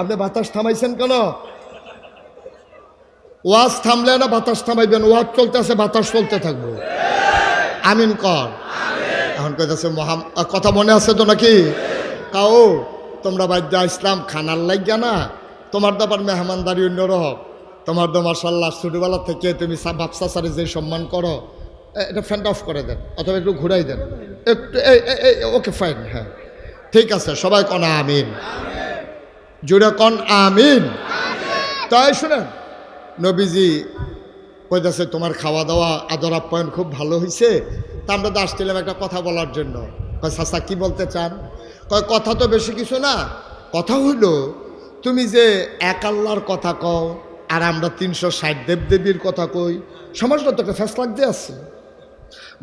আপনি বাতাস থামাইছেন কেন? ওয়াজ থামলে না বাতাস থামাইবেন? ওয়াজ চলতেছে, বাতাস চলতে থাকব। আমিন কর। এখন কইতেছে, মহাম কথা মনে আছে তো নাকি? কাও, তোমরা বাদ্যা ইসলাম খানার লাগিয়া না? তোমার তো আবার মেহমানদারি অন্যরকম। তোমার তো মার্শাল্লাহ ছোটবেলা থেকে তুমি বাপসা সারে যে সম্মান করো এটা ফ্যানটা অফ করে দেন, অথবা একটু ঘুরাই দেন। একটু ওকে ফাইন হ্যাঁ। ঠিক আছে, সবাই কন, আমিন। জুড়ে কন, আমিন। তাই শুনেন, নবীজি কইতাছে, তোমার খাওয়া দাওয়া আদর আপ্যায়ন খুব ভালো হয়েছে তা আমরা দাস আসছিলাম একটা কথা বলার জন্য। কয়, চাচা, কি বলতে চান? কয়, কথা তো বেশি কিছু না। কথা হইল, তুমি যে এক আল্লাহর কথা কও, আর আমরা তিনশো ষাট দেবদেবীর কথা কই, সমাজটা তো একটা ফ্যাস লাগতে আছে।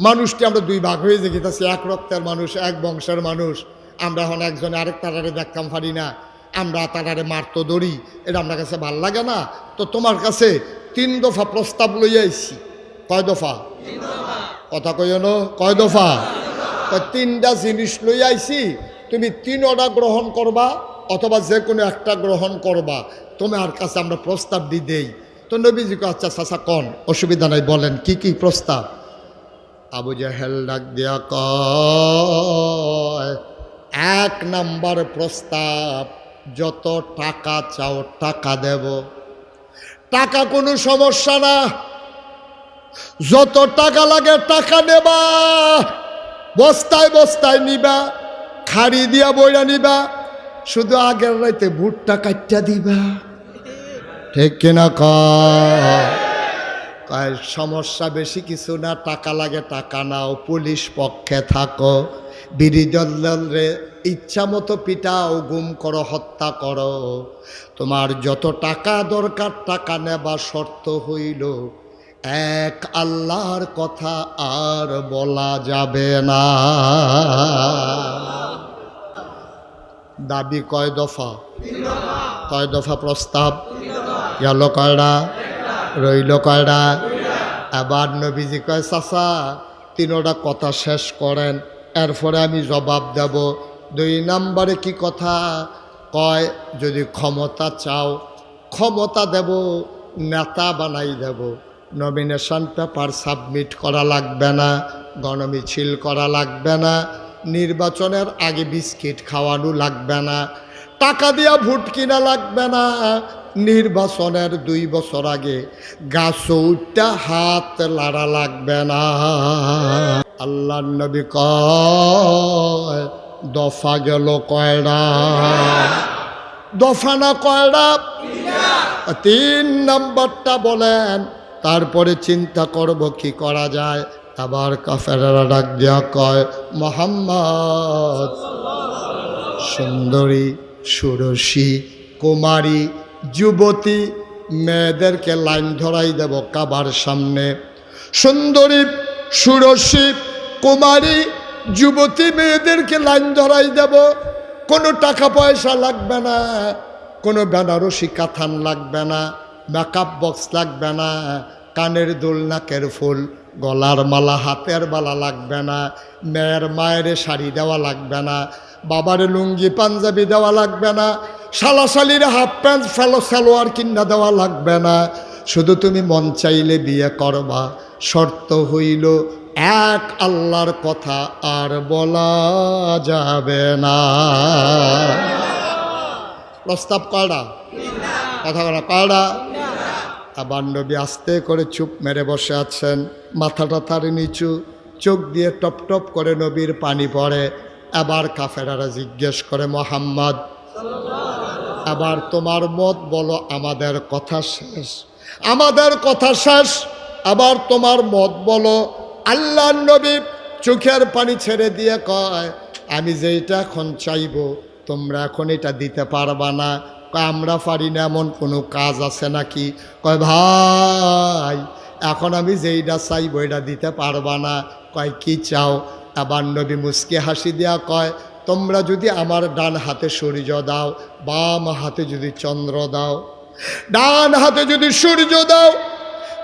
মানুষটি আমরা দুই ভাগ হয়ে যে এক রক্তের মানুষ, এক বংশের মানুষ। আমরা এখন একজনে আরেক তারারে দেখতাম, পারি না। আমরা তারারে মারতো দড়ি এটা আপনার কাছে ভালো লাগে না। তো তোমার কাছে তিন দফা প্রস্তাব লই আইছি। কয় দফা? কথা কইন কয় দফা? তিনটা জিনিস লই আইছি তুমি তিনটা গ্রহণ করবা অথবা যে কোনো একটা গ্রহণ করবা। তোমার কাছে আমরা প্রস্তাব দি দেই। তো নবীজি কয়, আচ্ছা চাচা কন অসুবিধা নাই বলেন কি কি প্রস্তাব? আবু জাহেল ডাক দিয়া কয় এক নাম্বার প্রস্তাব যত টাকা চাও, টাকা দেব। টাকা কোনো সমস্যা না। যত টাকা লাগে, টাকা নেবা। বস্তায় বস্তায় নিবা, খাড়ি দিয়া বইরা নিবা। শুধু আগের রাইতে ভুট্টা কাটটা দিবা। ঠিক কিনা কয়? সমস্যা বেশি কিছু না, টাকা লাগে, টাকা নাও। পুলিশ পক্ষে থাকো। বিরিদলরে ইচ্ছা মতো পিটাও গুম করো, হত্যা করো। তোমার যত টাকা দরকার, টাকা নেবা শর্ত হইল, এক আল্লাহর কথা আর বলা যাবে না। দাবি কয় দফা? কয় দফা প্রস্তাব? গেল কয়টা রইল কয়টা আবার নবীজি কয়, চাচা, তিনোটা কথা শেষ করেন, এরপরে আমি জবাব দেব। দুই নাম্বারে কি কথা? কয়, যদি ক্ষমতা চাও, ক্ষমতা দেব, নেতা বানাই দেব। নমিনেশন পেপার সাবমিট করা লাগবে না, গণমিছিল করা লাগবে না, নির্বাচনের আগে বিস্কিট খাওয়ানো লাগবে না, টাকা দিয়া ভোট কিনা লাগবে না। নির্বাচনের দুই বছর আগে গাছটা হাত লাড়া লাগবে না। আল্লাহ নবী কয় দফা গেল কয়রা দফা না কয়ডা তিন নম্বরটা বলেন, তারপরে চিন্তা করব কি করা যায়। আবার কাফেরা ডাক দিয়া কয়, মোহাম্মদ, সুন্দরী, সুরসী, কুমারী, যুবতী, মেয়েদেরকে লাইন ধরাই দেব কাবার সামনে। সুন্দরী, সুরসী, কুমারী যুবতী মেয়েদেরকে লাইন ধরাই দেব। কোনো টাকা পয়সা লাগবে না, কোনো বেনারসি কাথান লাগবে না মেকআপ বক্স লাগবে না, কানের দুল, নাকের ফুল, গলার মালা, হাতের মালা লাগবে না, মেয়ের মায়ের শাড়ি দেওয়া লাগবে না, বাবার লুঙ্গি, পাঞ্জাবি দেওয়া লাগবে না শালাশালির হাফ প্যান্ট ফেলো সালোয়ার কিনা দেওয়া লাগবে না। শুধু তুমি মন চাইলে বিয়ে করবা, শর্ত হইল এক আল্লাহর কথা আর বলা যাবে না। প্রস্তাব কয়টা কথা কয়টা আবার নবী আস্তে করে চুপ মেরে বসে আছেন। মাথাটা তার নিচু, চোখ দিয়ে টপ টপ করে নবীর পানি পড়ে। আবার কাফেরারা জিজ্ঞেস করে, মোহাম্মদ আবার তোমার মত বলো, আমাদের কথা শেষ। আমাদের কথা শেষ আবার তোমার মত বলো আল্লাহ নবী চোখের পানি ছেড়ে দিয়ে কয়, আমি যেইটা এখন চাইব, তোমরা এখন এটা দিতে পারবা না। আমরা পারি না, এমন কোনো কাজ আছে নাকি? কয়, ভাই, এখন আমি যেইটা চাইব, এটা দিতে পারবা না। কয়, কি চাও? আবার নবী মুসকে হাসি দেওয়া কয়, তোমরা যদি আমার ডান হাতে সূর্য দাও, বাম হাতে যদি চন্দ্র দাও, ডান হাতে যদি সূর্য দাও,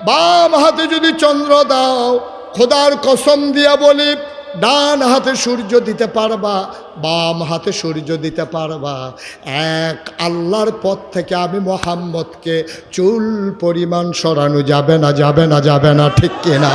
বাম হাতে যদি চন্দ্র দাও খোদার কসম দিয়া বলি, ডান হাতে সূর্য দিতে পারবা, বাম হাতে সূর্য দিতে পারবা। এক আল্লাহর পথ থেকে আমি মোহাম্মদকে চুল পরিমাণ সরানো যাবে না যাবে না যাবে না, ঠিক কিনা?